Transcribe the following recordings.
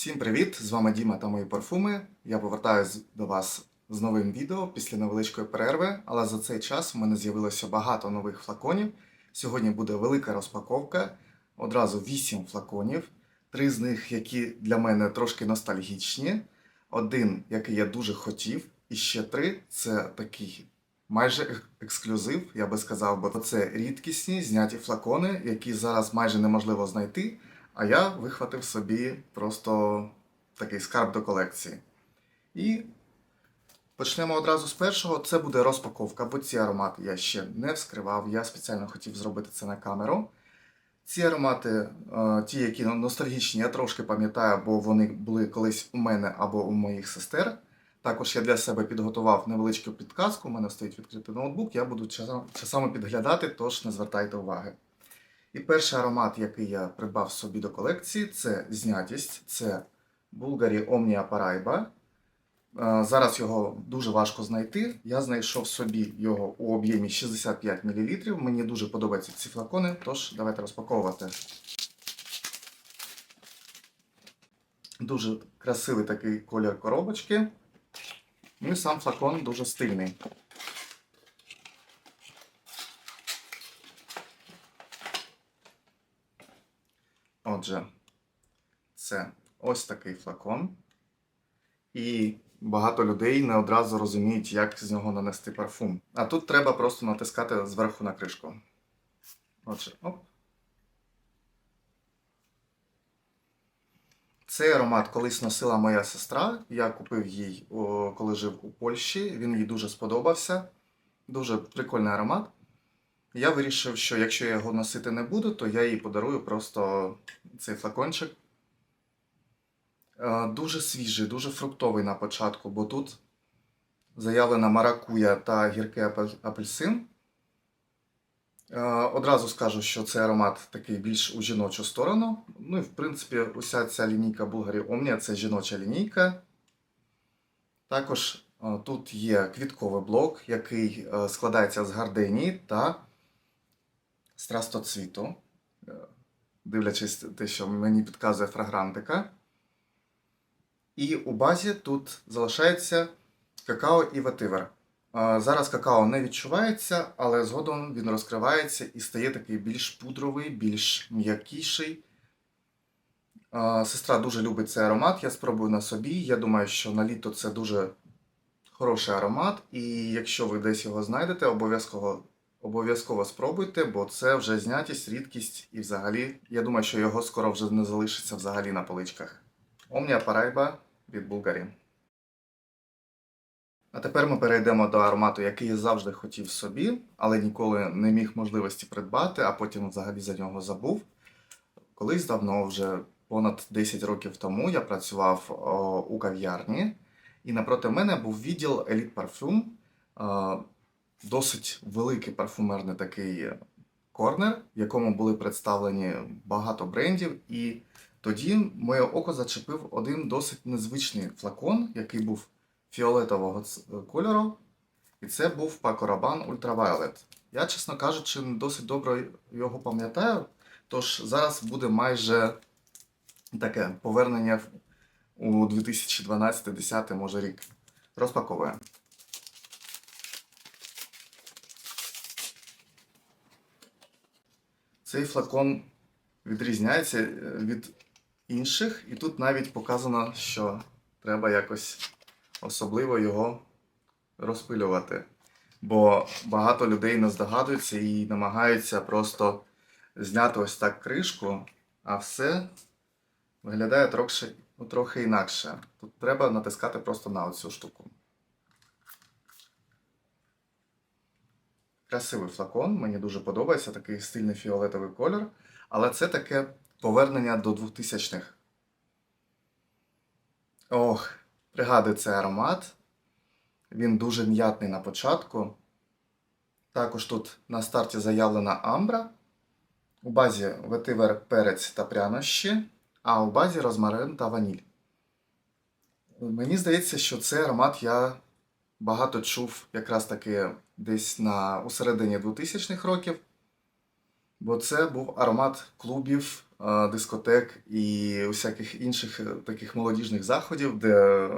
Всім привіт! З вами Діма та мої парфуми. Я повертаюсь до вас з новим відео після невеличкої перерви, але за цей час в мене з'явилося багато нових флаконів. Сьогодні буде велика розпаковка. Одразу 8 флаконів. Три з них, які для мене трошки ностальгічні. Один, який я дуже хотів, і ще три це такий майже ексклюзив, я би сказав, бо це рідкісні зняті флакони, які зараз майже неможливо знайти. А я вихватив собі просто такий скарб до колекції. І почнемо одразу з першого. Це буде розпаковка, бо ці аромати я ще не вскривав. Я спеціально хотів зробити це на камеру. Ці аромати, е, ті, які ностальгічні, я трошки пам'ятаю, бо вони були колись у мене або у моїх сестер. Також я для себе підготував невеличку підказку. У мене стоїть відкритий ноутбук, я буду часами підглядати, тож не звертайте уваги. І перший аромат, який я придбав собі до колекції, це знятість. Це Bulgari Omnia Paraiba. Е, Зараз його дуже важко знайти. Я знайшов собі його у об'ємі 65 мл. Мені дуже подобаються ці флакони, тож давайте розпаковувати. Дуже красивий такий колір коробочки. Ну і сам флакон дуже стильний. Отже, це ось такий флакон. І багато людей не одразу розуміють, як з нього нанести парфум. А тут треба просто натискати зверху на кришку. Отже, оп. Цей аромат колись носила моя сестра. Я купив їй, коли жив у Польщі. Він їй дуже сподобався. Дуже прикольний аромат. Я вирішив, що якщо я його носити не буду, то я їй подарую просто цей флакончик. Е, Дуже свіжий, дуже фруктовий на початку, бо тут заявлена маракуя та гіркий апельсин. Е, Одразу скажу, що цей аромат такий більш у жіночу сторону. Ну і в принципі, уся ця лінійка Bulgari Omnia це жіноча лінійка. Також е, тут є квітковий блок, який складається з гарденії та страстоцвіту. Е, Дивлячись те, що мені підказує фрагрантика. І у базі тут залишається какао і ветивер. Зараз какао не відчувається, але згодом він розкривається і стає такий більш пудровий, більш м'якіший. Сестра дуже любить цей аромат, я спробую на собі. Я думаю, що на літо це дуже хороший аромат, і якщо ви десь його знайдете, обов'язково, обов'язково спробуйте, бо це вже знятість, рідкість, і взагалі, я думаю, що його скоро вже не залишиться взагалі на поличках. Omnia Paraiba від Bulgari. А тепер ми перейдемо до аромату, який я завжди хотів собі, але ніколи не міг можливості придбати, а потім взагалі за нього забув. Колись давно, вже понад 10 років тому, я працював о, у кав'ярні, і напроти мене був відділ Elite Parfum. Е, Досить великий парфумерний такий корнер, в якому були представлені багато брендів. І тоді моє око зачепив один досить незвичний флакон, який був фіолетового кольору. І це був Paco Rabanne Ultraviolet. Я, чесно кажучи, не досить добре його пам'ятаю. Тож зараз буде майже таке повернення у 2012-10 може рік. Розпаковуємо. Цей флакон відрізняється е, від інших, і тут навіть показано, що треба якось особливо його розпилювати. Бо багато людей не здогадуються і намагаються просто зняти ось так кришку, а все виглядає трохи, ну, трохи інакше. Тут треба натискати просто на оцю штуку. Красивий флакон, мені дуже подобається такий стильний фіолетовий колір. Але це таке повернення до 2000-х. Ох, пригадую цей аромат. Він дуже м'ятний на початку. Також тут на старті заявлена амбра. У базі ветивер перець та прянощі, а у базі розмарин та ваніль. Мені здається, що цей аромат я багато чув якраз таки десь на у середині 2000-х років. Бо це був аромат клубів е, дискотек і усяких інших е, таких молодіжних заходів, де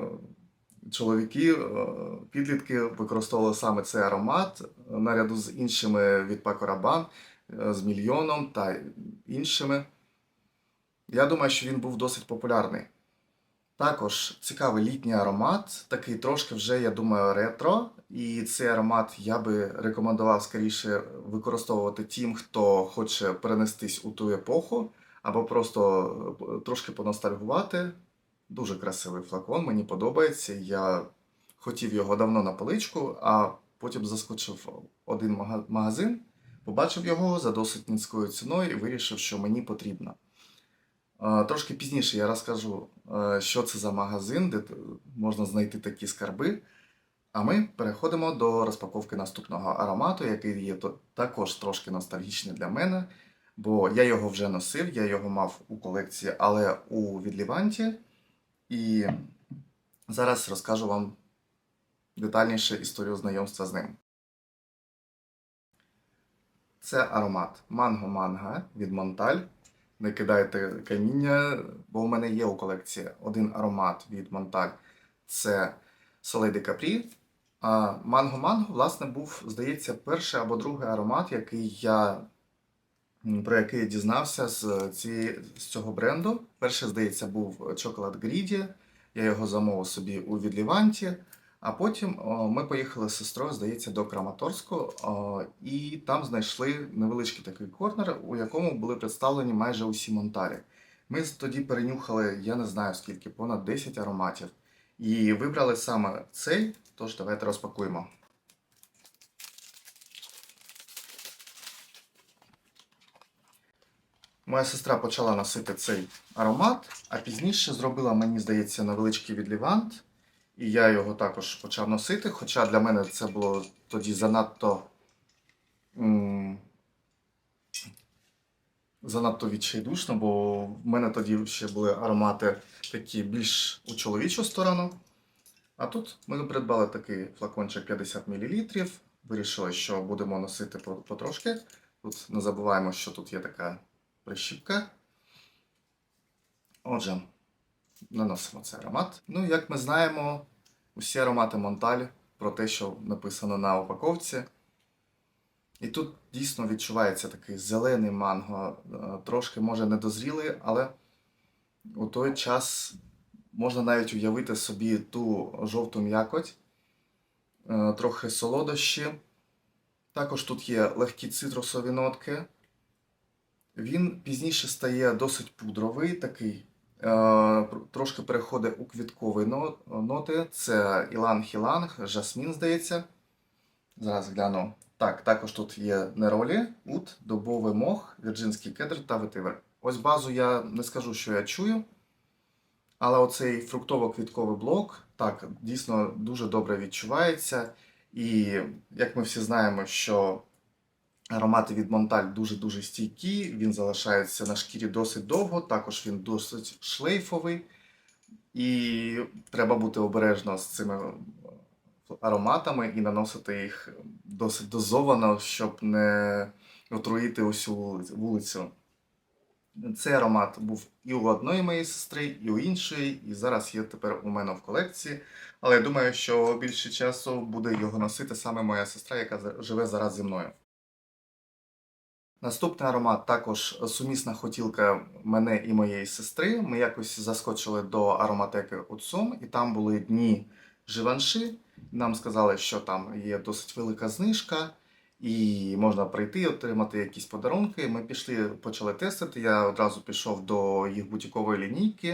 чоловіки, е, підлітки використовували саме цей аромат наряду з іншими від е, з мільйоном та іншими. Я думаю, що він був досить популярний. Також цікавий літній аромат, такий трошки вже, я думаю, ретро. І цей аромат я би рекомендував скоріше використовувати тим, хто хоче перенестись у ту епоху, або просто е, трошки поностальгувати. Дуже красивий флакон, мені подобається. Я хотів його давно на поличку, а потім заскочив один магазин, побачив його за досить низькою ціною і вирішив, що мені потрібно. Е, Трошки пізніше я розкажу, що це за магазин, де можна знайти такі скарби. А ми переходимо до розпаковки наступного аромату, який є також трошки ностальгічний для мене, бо я його вже носив, я його мав у колекції, але у відліванті. І зараз розкажу вам детальніше історію знайомства з ним. Це аромат Манго Манга від Монталь. Не кидайте каміння, бо у мене є у колекції один аромат від Монталь. Це Soleil de Capri. А Манго Манго, власне, був, здається, перший або другий аромат, який я, про який я дізнався з, цієї, з цього бренду. Перший, здається, був Chocolate Greedy. Я його замовив собі у Відліванті. А потім ми поїхали з сестрою, здається, до Краматорську, і там знайшли невеличкий такий корнер, у якому були представлені майже усі монтарі. Ми тоді перенюхали, я не знаю скільки, понад 10 ароматів. І вибрали саме цей, тож давайте розпакуємо. Моя сестра почала носити цей аромат, а пізніше зробила, мені здається, невеличкий відлівант. І я його також почав носити, хоча для мене це було тоді занадто. Занадто відчайдушно, бо в мене тоді ще були аромати такі більш у чоловічу сторону. А тут ми придбали такий флакончик 50 мл. Вирішили, що будемо носити потрошки. Тут не забуваємо, що тут є така прищіпка. Отже, наносимо цей аромат. Ну, як ми знаємо, усі аромати Монталь про те, що написано на упаковці. І тут дійсно відчувається такий зелений манго, е, трошки може недозрілий, але у той час можна навіть уявити собі ту жовту м'якоть, е, трохи солодощі. Також тут є легкі цитрусові нотки. Він пізніше стає досить пудровий, такий, трошки переходить у квіткові ноти. Це іланг-іланг, жасмін, здається. Зараз гляну. Так, також тут є неролі, ут, дубовий мох, вірджинський кедр та ветивер. Ось базу я не скажу, що я чую. Але оцей фруктово-квітковий блок, так, дійсно дуже добре відчувається. І як ми всі знаємо, що аромати від Монталь дуже-дуже стійкі, він залишається на шкірі досить довго, також він досить шлейфовий. І треба бути обережно з цими ароматами і наносити їх досить дозовано, щоб не отруїти усю вулицю. Цей аромат був і у одної моєї сестри, і у іншої, і зараз є тепер у мене в колекції. Але я думаю, що більше часу буде його носити саме моя сестра, яка живе зараз зі мною. Наступний аромат також сумісна хотілка мене і моєї сестри. Ми якось заскочили до ароматеки Уцум, і там були дні Живанши. Нам сказали, що там є досить велика знижка, і можна прийти отримати якісь подарунки. Ми пішли, почали тестити. Я одразу пішов до їх бутікової лінійки.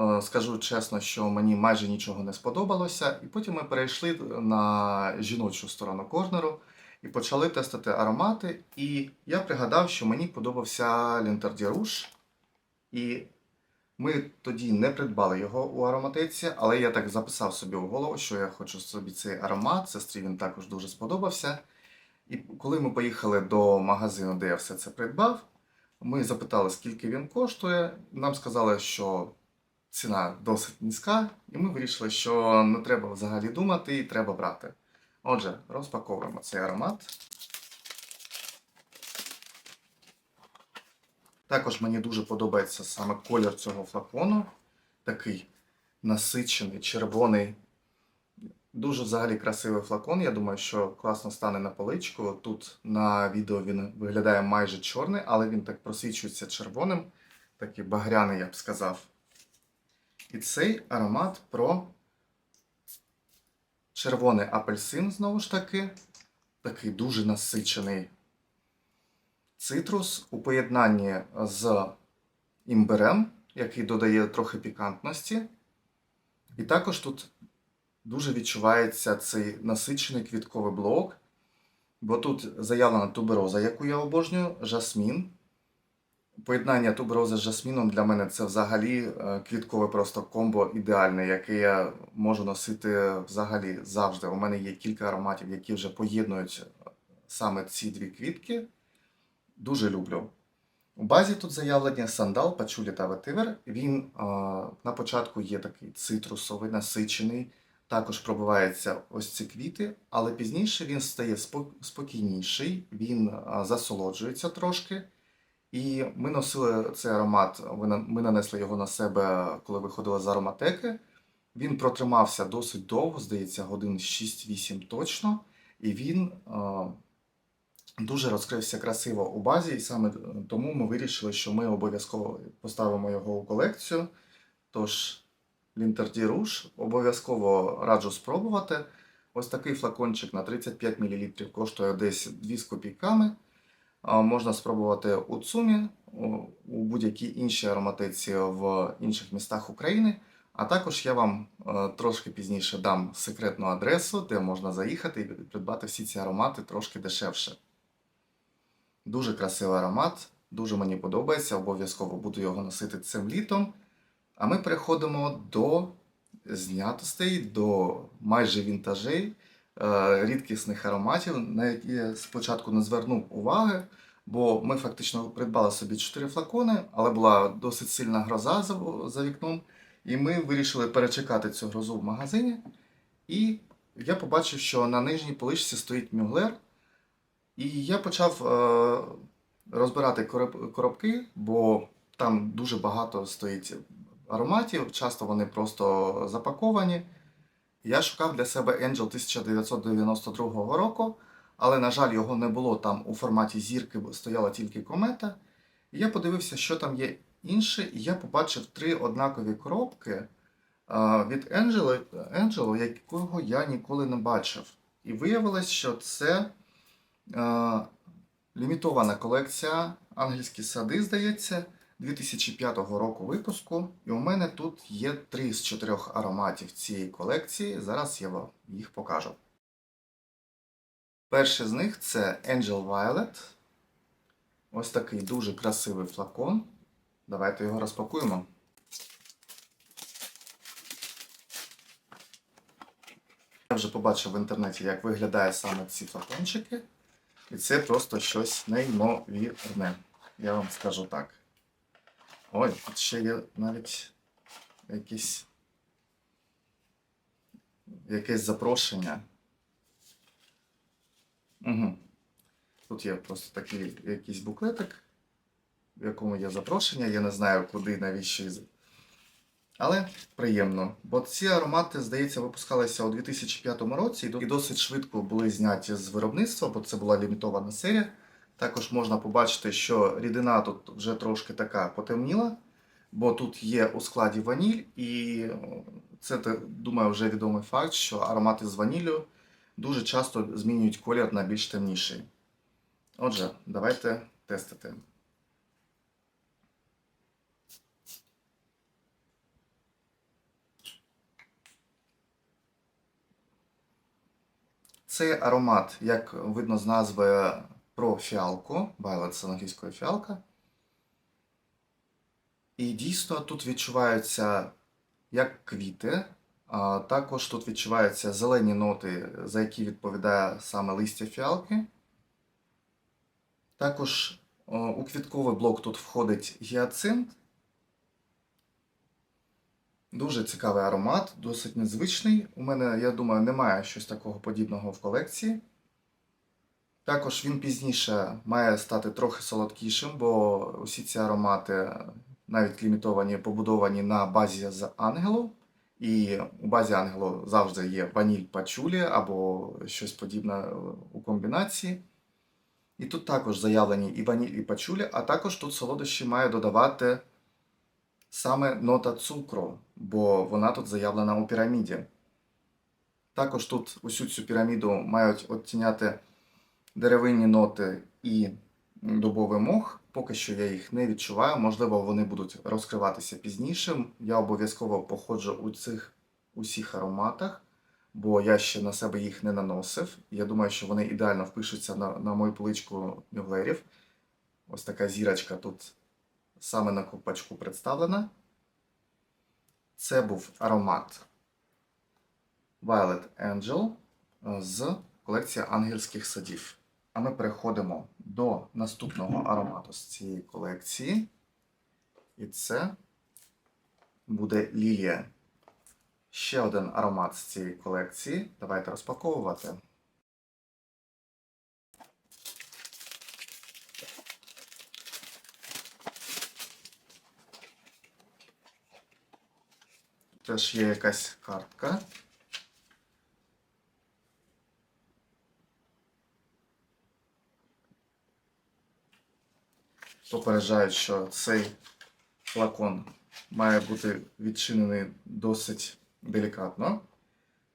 Е, Скажу чесно, що мені майже нічого не сподобалося. І потім ми перейшли на жіночу сторону корнеру і почали тестити аромати. І я пригадав, що мені подобався Лінтерді Руш. І ми тоді не придбали його у ароматеці, але я так записав собі у голову, що я хочу собі цей аромат. Сестрі він також дуже сподобався. І коли ми поїхали до магазину, де я все це придбав, ми запитали, скільки він коштує. Нам сказали, що ціна досить низька, і ми вирішили, що не треба взагалі думати і треба брати. Отже, розпаковуємо цей аромат. Також мені дуже подобається саме колір цього флакону. Такий насичений, червоний. Дуже взагалі красивий флакон. Я думаю, що класно стане на поличку. Тут на відео він виглядає майже чорний, але він так просвічується червоним. Такий багряний, я б сказав. І цей аромат про червоний апельсин, знову ж таки. Такий дуже насичений цитрус у поєднанні з імбирем, який додає трохи пікантності. І також тут дуже відчувається цей насичений квітковий блок, бо тут заявлена тубероза, яку я обожнюю, жасмін. Поєднання туберози з жасміном для мене це взагалі е, квіткове просто комбо ідеальне, яке я можу носити взагалі завжди. У мене є кілька ароматів, які вже поєднують саме ці дві квітки. Дуже люблю. У базі тут заявлені сандал, пачулі та ветивер. Він е, на початку є такий цитрусовий, насичений. Також пробиваються ось ці квіти, але пізніше він стає спокійніший, він е, засолоджується трошки. І ми носили цей аромат, ми нанесли його на себе, коли виходили з ароматеки. Він протримався досить довго, здається, годин 6-8 точно. І він е, дуже розкрився красиво у базі, і саме тому ми вирішили, що ми обов'язково поставимо його у колекцію. Тож, Лінтерді Руш обов'язково раджу спробувати. Ось такий флакончик на 35 мл коштує десь 2 з копійками. Можна спробувати у ЦУМі, у будь-якій іншій ароматеці в інших містах України. А також я вам е, трошки пізніше дам секретну адресу, де можна заїхати і придбати всі ці аромати трошки дешевше. Дуже красивий аромат, дуже мені подобається. Обов'язково буду його носити цим літом. А ми переходимо до знятостей, до майже вінтажей, рідкісних ароматів, на які я спочатку не звернув уваги, бо ми фактично придбали собі 4 флакони, але була досить сильна гроза за, вікном. І ми вирішили перечекати цю грозу в магазині. І я побачив, що на нижній поличці стоїть мюглер. І я почав е, розбирати короб- коробки, бо там дуже багато стоїть ароматів, часто вони просто запаковані. Я шукав для себе Angel 1992 року, але, на жаль, його не було там у форматі зірки, бо стояла тільки комета. І я подивився, що там є інше, і я побачив три однакові коробки від Angel, Angel, якого я ніколи не бачив. І виявилось, що це е, лімітована колекція Ангельські сади, здається, 2005 року випуску. І у мене тут є три з чотирьох ароматів цієї колекції. Зараз я вам їх покажу. Перший з них це Angel Violet. Ось такий дуже красивий флакон. Давайте його розпакуємо. Я вже побачив в інтернеті, як виглядає саме ці флакончики. І це просто щось неймовірне. Я вам скажу так. Ой, тут ще є навіть якісь якесь запрошення. Угу. Тут є просто такий якийсь буклетик, в якому є запрошення. Я не знаю, куди, навіщо. Але приємно. Бо ці аромати, здається, випускалися у 2005 році і досить швидко були зняті з виробництва, бо це була лімітована серія. Також можна побачити, що рідина тут вже трошки така потемніла, бо тут є у складі ваніль, і е, це, думаю, вже відомий факт, що аромати з ваніллю дуже часто змінюють колір на більш темніший. Отже, давайте тестити. Цей аромат, як видно з назви, про фіалку. Violet це англійською фіалка. І дійсно тут відчуваються як квіти, а також тут відчуваються зелені ноти, за які відповідає саме листя фіалки. Також у квітковий блок тут входить гіацинт. Дуже цікавий аромат, досить незвичний. У мене, я думаю, немає щось такого подібного в колекції. Також він пізніше має стати трохи солодкішим, бо усі ці аромати, навіть лімітовані, побудовані на базі з ангелу. І у базі ангелу завжди є ваніль пачулі або щось подібне у комбінації. І тут також заявлені і ваніль, і пачулі, а також тут солодощі має додавати саме нота цукру, бо вона тут заявлена у піраміді. Також тут усю цю піраміду мають оттіняти деревинні ноти і дубовий мох. Поки що я їх не відчуваю. Можливо, вони будуть розкриватися пізніше. Я обов'язково походжу у цих усіх ароматах, бо я ще на себе їх не наносив. Я думаю, що вони ідеально впишуться на, на мою поличку мюглерів. Ось така зірочка тут саме на копачку представлена. Це був аромат Violet Angel з колекції ангельських садів. А ми переходимо до наступного аромату з цієї колекції. І це буде лілія. Ще один аромат з цієї колекції. Давайте розпаковувати. Теж є якась картка. Попереджають, що цей флакон має бути відчинений досить делікатно.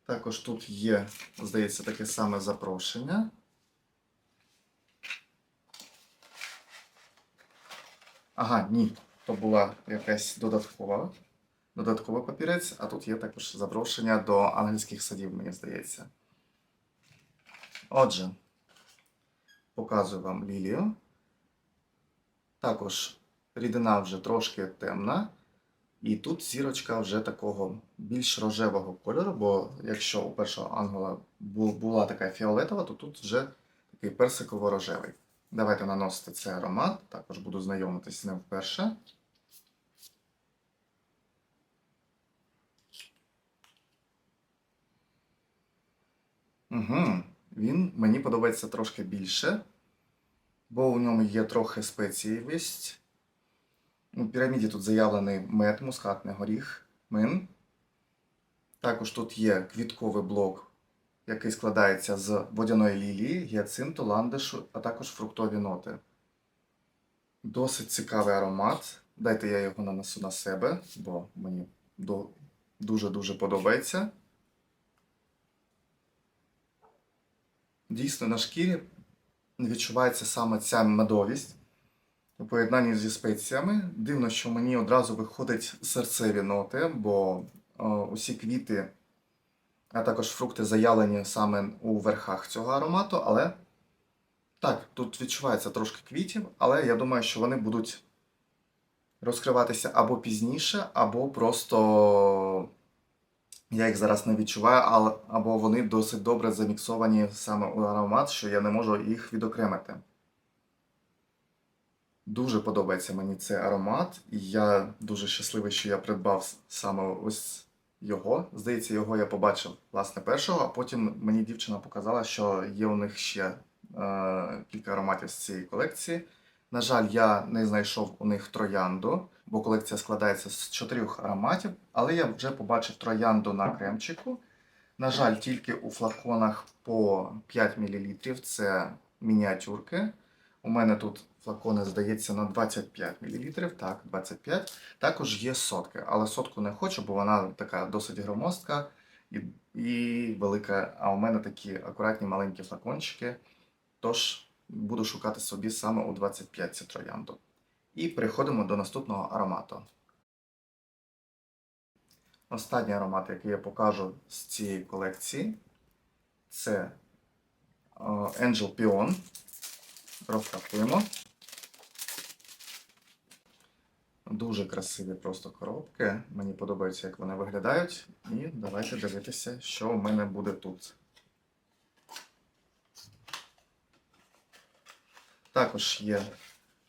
Також тут є, здається, таке саме запрошення. Ага, ні, то була якась додаткова, додатковий папірець, а тут є також запрошення до ангельських садів, мені здається. Отже, показую вам лілію. Також рідина вже трошки темна, і тут зірочка вже такого більш рожевого кольору, бо якщо у першого ангела була така фіолетова, то тут вже такий персиково-рожевий. Давайте наносити цей аромат, також буду знайомитись з ним вперше. Угу. Він мені подобається трошки більше бо у ньому є трохи спеціївість. У піраміді тут заявлений мед, мускатний горіх, мин. Також тут є квітковий блок, який складається з водяної лілії, гіацинту, ландишу, а також фруктові ноти. Досить цікавий аромат. Дайте я його нанесу на себе, бо мені дуже-дуже подобається. Дійсно, на шкірі відчувається саме ця медовість у поєднанні зі спеціями. Дивно, що мені одразу виходять серцеві ноти, бо е, усі квіти, а також фрукти заявлені саме у верхах цього аромату, але так, тут відчувається трошки квітів, але я думаю, що вони будуть розкриватися або пізніше, або просто я їх зараз не відчуваю, але або вони досить добре заміксовані саме у аромат, що я не можу їх відокремити. Дуже подобається мені цей аромат, і я дуже щасливий, що я придбав саме ось його. Здається, його я побачив власне першого, а потім мені дівчина показала, що є у них ще е, кілька ароматів з цієї колекції. На жаль, я не знайшов у них троянду, бо колекція складається з чотирьох ароматів, але я вже побачив троянду на кремчику. На жаль, тільки у флаконах по 5 мл це мініатюрки. У мене тут флакони, здається, на 25 мл. Так, 25. Також є сотки, але сотку не хочу, бо вона така досить громоздка і, і велика. А у мене такі акуратні маленькі флакончики. Тож буду шукати собі саме у 25 цю троянду. І переходимо до наступного аромату. Останній аромат, який я покажу з цієї колекції, це е, Angel Pion. Розпакуємо. Дуже красиві просто коробки. Мені подобається, як вони виглядають. І давайте дивитися, що у мене буде тут. Також є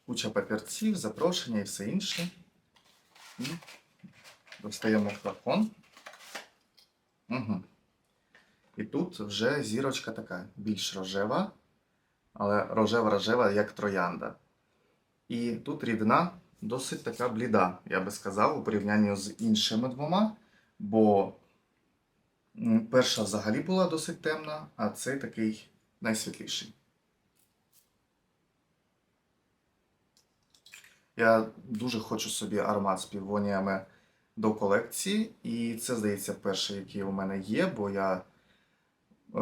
куча папірців, запрошення і все інше. І достаємо флакон. Угу. І тут вже зірочка така більш рожева. але рожева-рожева, як троянда. І тут рідина досить така бліда, я би сказав, у порівнянні з іншими двома, бо перша взагалі була досить темна, а цей такий найсвітліший. Я дуже хочу собі аромат з півоніями до колекції, і це, здається, перший, який у мене є, бо я е,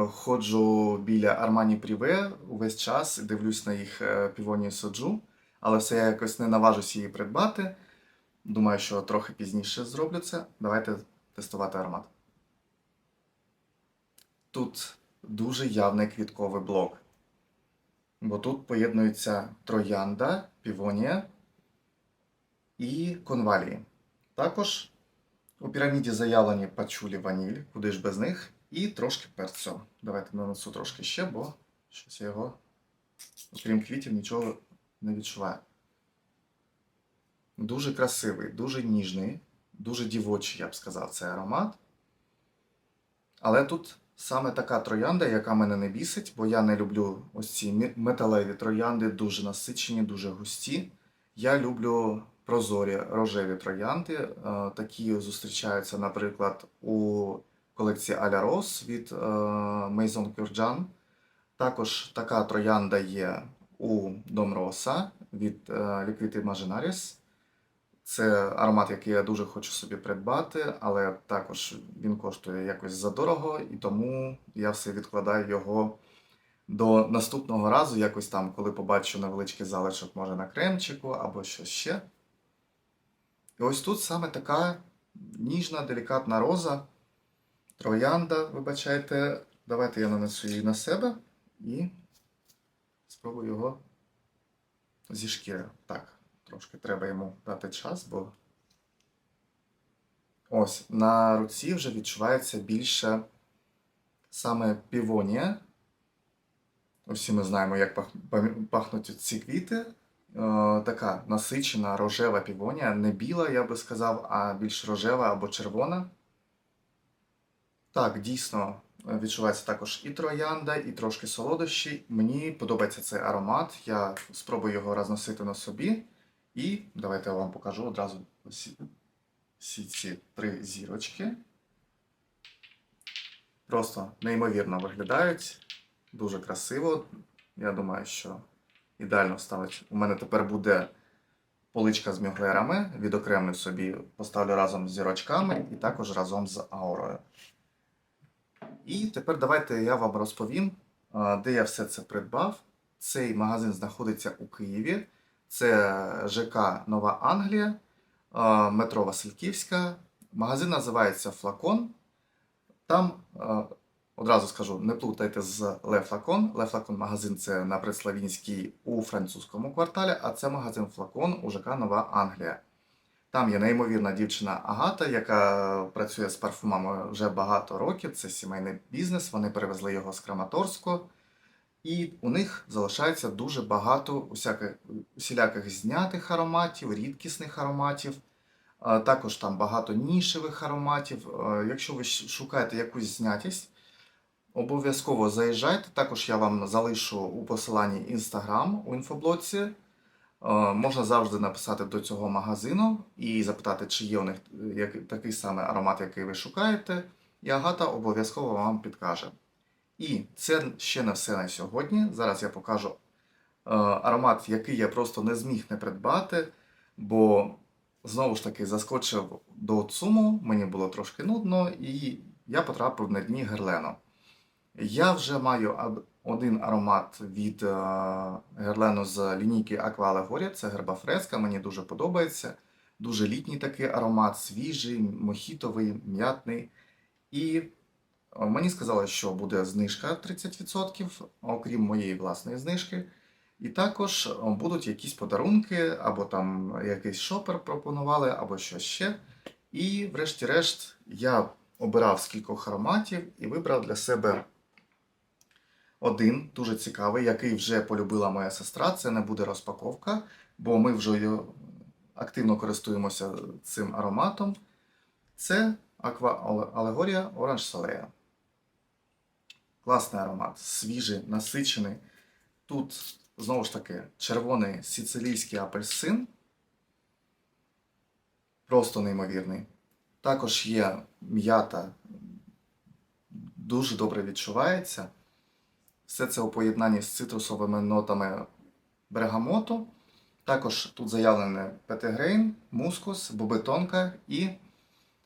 ходжу біля Armani Privé увесь час, дивлюсь на їх е, півонію соджу, але все я якось не наважусь її придбати. Думаю, що трохи пізніше зроблю це. Давайте тестувати аромат. Тут дуже явний квітковий блок. Бо тут поєднуються троянда, півонія і конвалії. Також у піраміді заявлені пачулі ваніль, куди ж без них, і трошки перцю. Давайте нанесу трошки ще, бо щось я його, окрім квітів, нічого не відчуваю. Дуже красивий, дуже ніжний, дуже дівочий, я б сказав, цей аромат. Але тут саме така троянда, яка мене не бісить, бо я не люблю ось ці металеві троянди, дуже насичені, дуже густі. Я люблю прозорі рожеві троянди. Е, Такі зустрічаються, наприклад, у колекції Аля Рос від е, Maison Kurjan. Також така троянда є у Дом Роса від е, Liquid Imaginaris. Це аромат, який я дуже хочу собі придбати, але також він коштує якось задорого, і тому я все відкладаю його до наступного разу, якось там, коли побачу невеличкий залишок, може на кремчику або щось ще. І ось тут саме така ніжна, делікатна роза, троянда, вибачайте. Давайте я нанесу її на себе і спробую його зі шкіри. Так, трошки треба йому дати час, бо ось на руці вже відчувається більше саме півонія. Усі ми знаємо, як пахнуть ці квіти. Е, така насичена рожева півонія, не біла, я би сказав, а більш рожева або червона. Так, дійсно е, відчувається також і троянда, і трошки солодощі. Мені подобається цей аромат. Я спробую його розносити на собі. І давайте я вам покажу одразу всі, всі ці три зірочки. Просто неймовірно виглядають. Дуже красиво. Я думаю, що ідеально ставить. У мене тепер буде поличка з мюглерами. Відокремлю собі, поставлю разом з зірочками і також разом з аурою. І тепер давайте я вам розповім, де я все це придбав. Цей магазин знаходиться у Києві. Це ЖК Нова Англія, метро Васильківська. Магазин називається Флакон. Там одразу скажу, не плутайте з Ле Флакон. Ле Флакон магазин це на Преславінській у французькому кварталі, а це магазин Флакон у ЖК Нова Англія. Там є неймовірна дівчина Агата, яка працює з парфумами вже багато років. Це сімейний бізнес. Вони перевезли його з Краматорську. І у них залишається дуже багато усяких, усіляких знятих ароматів, рідкісних ароматів. Також там багато нішевих ароматів. Е, Якщо ви шукаєте якусь знятість, обов'язково заїжджайте. Також я вам залишу у посиланні Instagram у інфоблоці. Е, Можна завжди написати до цього магазину і запитати, чи є у них е, такий самий аромат, який ви шукаєте. І Агата обов'язково вам підкаже. І це ще не все на сьогодні. Зараз я покажу е, аромат, який я просто не зміг не придбати, бо знову ж таки заскочив до Цуму, мені було трошки нудно, і я потрапив на дні Герлену. Я вже маю один аромат від е, Герлену з лінійки Aqua Allegoria, це герба фреска, мені дуже подобається. Дуже літній такий аромат, свіжий, мохітовий, м'ятний. І е, мені сказали, що буде знижка 30%, окрім моєї власної знижки. І також е, будуть якісь подарунки, або там якийсь шопер пропонували, або щось ще. І, врешті-решт, я обирав з кількох ароматів і вибрав для себе один дуже цікавий, який вже полюбила моя сестра. Це не буде розпаковка, бо ми вже активно користуємося цим ароматом. Це Aqua Allegoria Orange Soleil. Класний аромат, свіжий, насичений. Тут знову ж таки червоний сицилійський апельсин. Просто неймовірний. Також є м'ята, дуже добре відчувається. Все це у поєднанні з цитрусовими нотами бергамоту. Також тут заявлений петигрейн, мускус, бобитонка і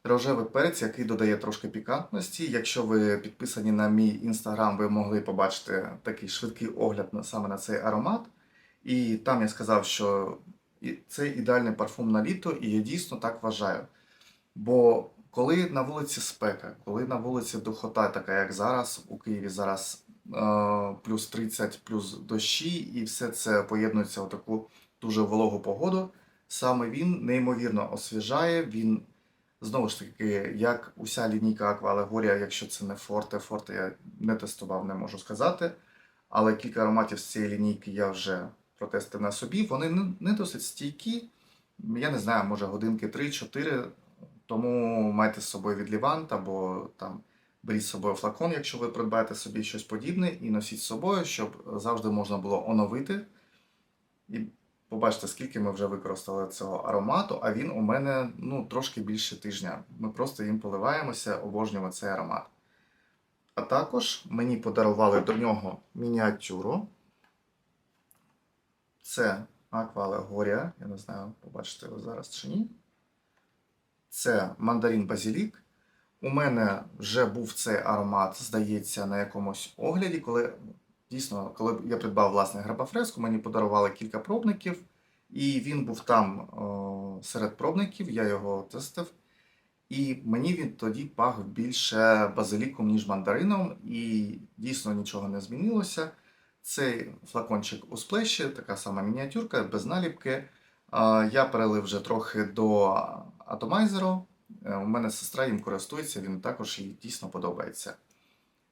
рожевий перець, який додає трошки пікантності. Якщо ви підписані на мій інстаграм, ви могли побачити такий швидкий огляд саме на цей аромат. І там я сказав, що це ідеальний парфум на літо, і я дійсно так вважаю. Бо коли на вулиці спека, коли на вулиці духота, така як зараз, у Києві зараз плюс 30, плюс дощі, і все це поєднується в таку дуже вологу погоду, саме він неймовірно освіжає. Він знову ж таки, як уся лінійка Аквалегорія, якщо це не форте, форте я не тестував, не можу сказати. Але кілька ароматів з цієї лінійки я вже протестив на собі. Вони не досить стійкі. Я не знаю, може годинки 3-4. Тому майте з собою відлівант або там беріть з собою флакон, якщо ви придбаєте собі щось подібне, і носіть з собою, щоб завжди можна було оновити. І побачите, скільки ми вже використали цього аромату, а він у мене ну, трошки більше тижня. Ми просто їм поливаємося, обожнюємо цей аромат. А також мені подарували до нього мініатюру. Це Аква Алегорія. Я не знаю, побачите ви зараз чи ні. Це мандарин базілік. У мене вже був цей аромат, здається, на якомусь огляді, коли дійсно, коли я придбав власне грабафреску, мені подарували кілька пробників, і він був там о, серед пробників, я його тестив. І мені він тоді пах більше базиліком, ніж мандарином, і дійсно нічого не змінилося. Цей флакончик у сплеші, така сама мініатюрка, без наліпки. Я перелив вже трохи до атомайзеру. Е, У мене сестра їм користується, він також їй дійсно подобається.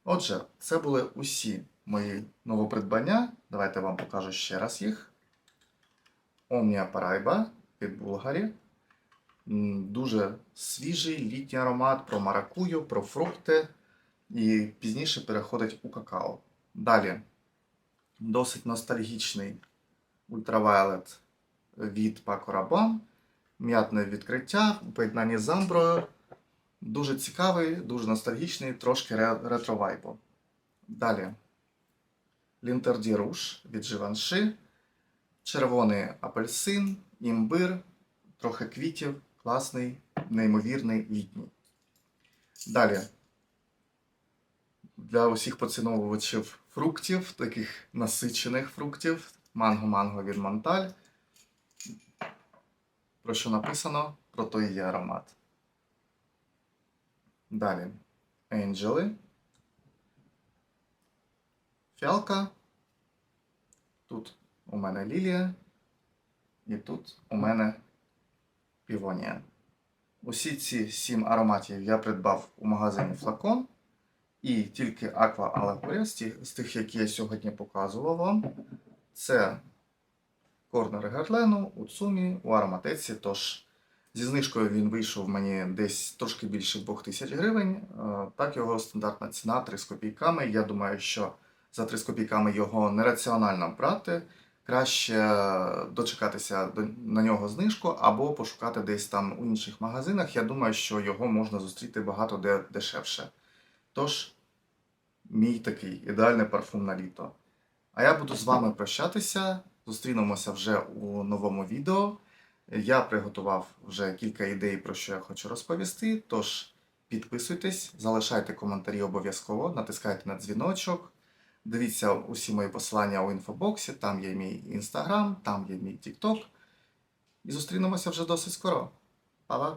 Отже, це були усі мої новопридбання. Давайте вам покажу ще раз їх. Omnia Paraiba від Булгарі. Дуже свіжий літній аромат про маракую, про фрукти. І пізніше переходить у какао. Далі досить ностальгічний ультравайолет від Paco Rabanne. М'ятне відкриття у поєднанні з амброю. Дуже цікавий, дуже ностальгічний, трошки ре- ретро-вайбу. Далі Лінтерді Руш від Givenchy. Червоний апельсин, імбир, трохи квітів, класний, неймовірний літній. Далі. Для усіх поціновувачів фруктів, таких насичених фруктів, манго-манго від Монталь. Про що написано, про то і є аромат. Далі. Енджели. Фіалка. Тут у мене лілія. І тут у мене півонія. Усі ці сім ароматів я придбав у магазині Флакон. І тільки Aqua Allegoria з тих, які я сьогодні показував вам, це Корнер Герлену, у Цумі, у ароматеці. Тож зі знижкою він вийшов мені десь трошки більше 2000 гривень. Е, Так, його стандартна ціна 3 з копійками. Я думаю, що за 3 з копійками його нераціонально брати. Краще дочекатися до- на нього знижку або пошукати десь там у інших магазинах. Я думаю, що його можна зустріти багато де дешевше. Тож, мій такий ідеальний парфум на літо. А я буду з вами прощатися. Зустрінемося вже у новому відео. Я приготував вже кілька ідей, про що я хочу розповісти. Тож підписуйтесь, залишайте коментарі обов'язково, натискайте на дзвіночок. Дивіться усі мої посилання у інфобоксі, там є мій інстаграм, там є мій тікток. І зустрінемося вже досить скоро. Па-па!